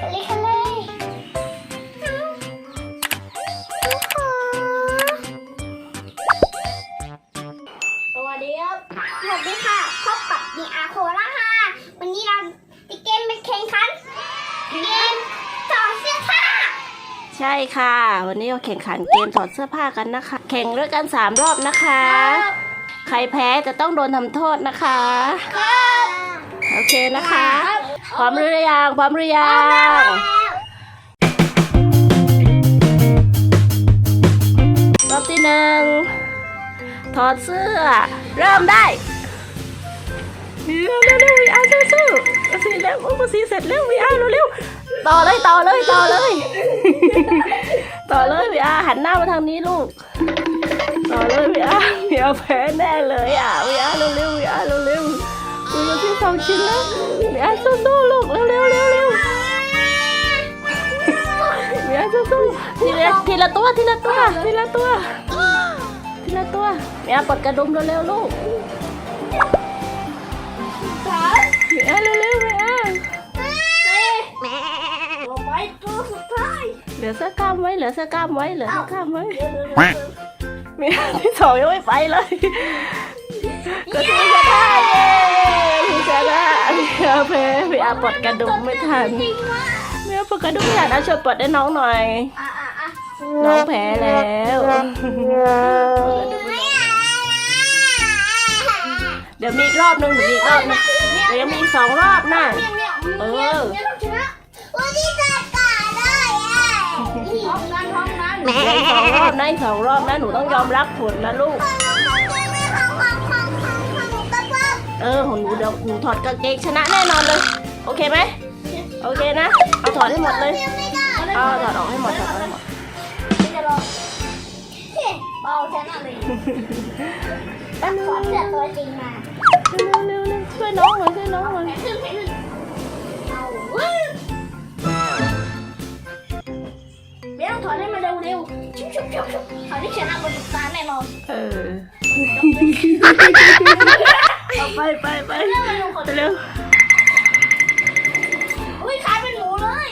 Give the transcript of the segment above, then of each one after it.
เลยค่ะเลยสวัสดีครับ สวัสดีค่ะพบกับมีอาโคล่าค่ะ วันนี้เราติเกมเป็นแข่งขันเกมต่อดเสื้อผ้า ใช่ค่ะ วันนี้เราแข่งขันเกมถอดเสื้อผ้ากันนะคะ แข่งด้วยกันสามรอบนะคะ ใครแพ้จะต้องโดนทำโทษนะคะครับโอเคนะคะ พร้อมหรือยัง พร้อมหรือยังรอบที่หนึ่งถอดเสื้อ เริ่มได้เร็วเร็วเร็ววีอาร์สู้สู้ๆสีแล้วโอ้สีเสร็จเร็ววีอาร์เร็วเร็วต่อเลยต่อเลยต่อเลย ต่อเลยวีอาร์หันหน้ามาทางนี้ลูกต่อเลยวีอาร์วีอาร์แพ้แน่เลยอะวีอาร์เร็วเร็ววีอาร์เร็วเร็ววีอาร์ที่สองชิ้นแล้ว วีอาร์สู้ๆลูกเร็วเร็วเร็วเร็ววีอาร์สู้ๆทีละทีละตัวทีละตัวทีละตัวทีละตัวเมียปลดกระดุมเร็วๆลูกเมียเร็วๆเมียแม่ลงไปตัวสุดท้าเหลือเสื้อกล้ามไว้เหลือเสื้อกล้ามไว้เหลือเสื้อกล้ามไว้เมียที่สองยังไม่ไปเลยก็ที่จะได้เย้ที่จะได้ เมียแพ้เมียปลดกระดุมไม่ทันเมียปลดกระดุมไม่ทันอาช่วยปลดให้น้องหน่อย น้องแพ้แล้วเดี๋ยวมีอีกรอบนึงเดี๋ยวมีอีกรอบนึงเดี๋ยวยังมีอีกสองรอบน่ะเออเนี่ยต้องชนะวันนี้จะกาได้อะท้องนั้นท้องนั้นเหลืออีกสองรอบนะสองรอบนะหนูต้องยอมรับผลนะลูก เออของหนูเดี๋ยวหนูถอดกางเกงชนะแน่นอนเลย โอเคไหมโอเคนะ เอาถอดให้หมดเลย เอาถอดออกให้หมดถอดออกให้หมดจะลองเบาชนะเลยตั้งขอเสื้อตัวจริงมาเร็วเร็วเร็วช่วยน้องหน่อยช่วยน้องหน่อยแขนขึ้นแขนขึ้นเอาเว้ยเบี้ยต้องถอดให้มันเร็วๆชุบชุบชุบชุบเขาที่ชนะบนตาแน่นอนเออเอา ไปไปไปเรื่องมันลงขอเร็วอุ้ยคล้ายเป็นหมูเลย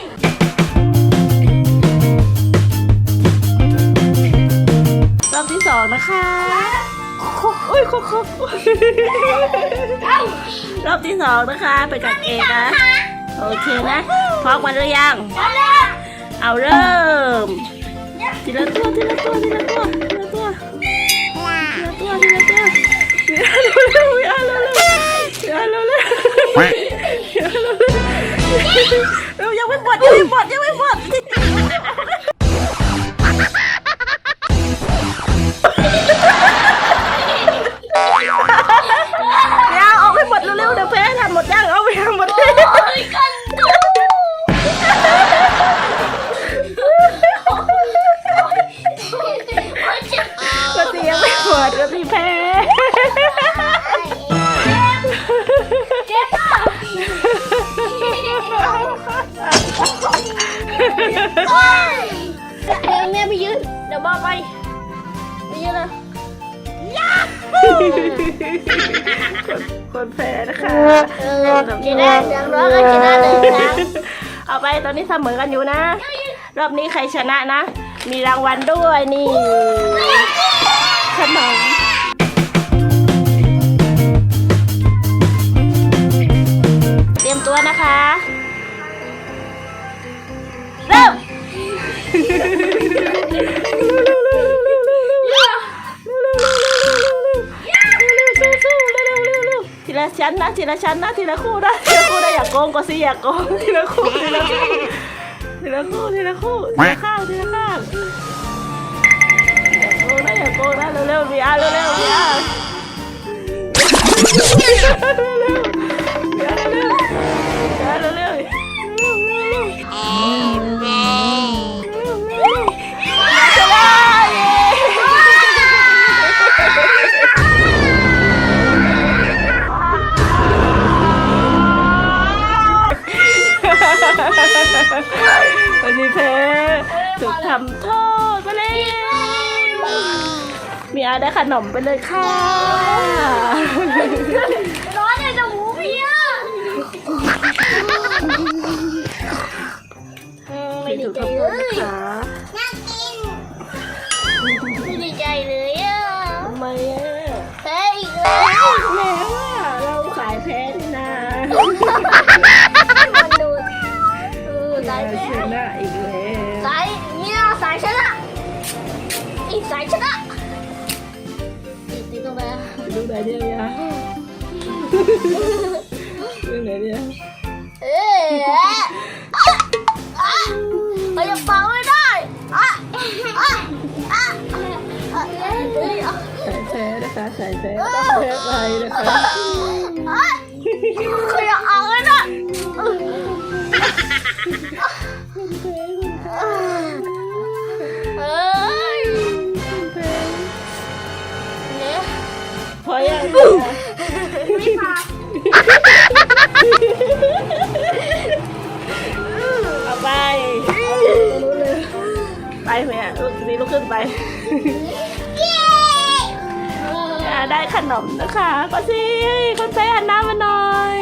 รอบที่สองนะคะโอ้ยโคกโคกรอบที่สองนะคะเป็นกางเกงนะ โอเคนะ พร้อมกันหรือยังเอาเลยเอาเริ่ม ทีละตัวทีละตัวทีละตัวทีละตัวทีละตัวทีละตัวเร็วเร็ว เร็วยังไม่หมดยังไม่หมดยังไม่ ไปไปยืนเลยคนคนแพ้นะคะเออจะได้อย่างน้อยก็จะได้หนึ่งครั้งเอาไปตอนนี้เสมอกันอยู่นะ รอบนี้ใครชนะนะ มีรางวัลด้วยนี่ขนมเตรียมตัวนะคะ นนะทีละชั้นนะทีละคู่นะทีละคู่นะอย่าโกงก็สิอย่าโกงทีละคู่ทีละคู่ทีละคู่ทีละคู่ทีละข้าวทีละข้าวอย่าโกงนะอย่าโกงนะเร็วๆวีอาร์เร็วๆวีอาร์ ทำโทษไปเลยมีอาได้ขนมไปเลยค่ะ ร้อนเลยจะหูพี่อะจุดข้าวต้น ดูไหนเดียวยังดูไหนเดียเอ๊ะอะอะเรายังฟังไม่ได้อะอะอะอะเฮ้ยอะสายแพ้นะคะสายแพ้ต้องแพ้ไปนะคะอะเขายังเอาไม่ได้เไม่พอเอาไป ไปแม่ลูกนี้ลุกขึ้นไปอ่าได้ขนมนะคะก็สิคนแพ้หันหน้ามาหน่อย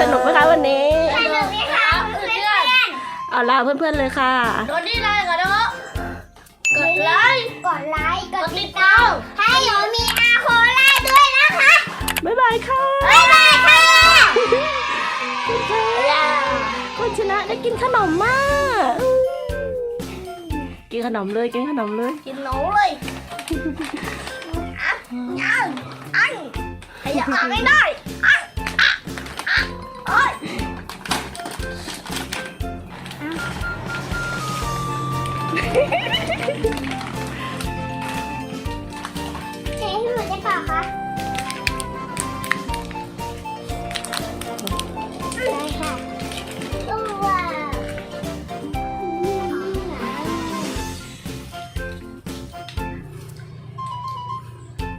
สนุกไหมคะวันนี้ สนุกไหมคะเพื่อนเอาลาเพื่อนๆเลยค่ะๆกดนี่ไลค์ก่อนนะ ไลค์ กดไลค์ กดติดตามให้หนูมีอาโคล่าด้วยนะคะ บ๊ายบายค่ะบ๊ายบายค่ะคนชนะได้กินขนมมากอื้อกินขนมเลย กินขนมเลย กินหนูเลยอันอันอันขยับอ่านไม่ได้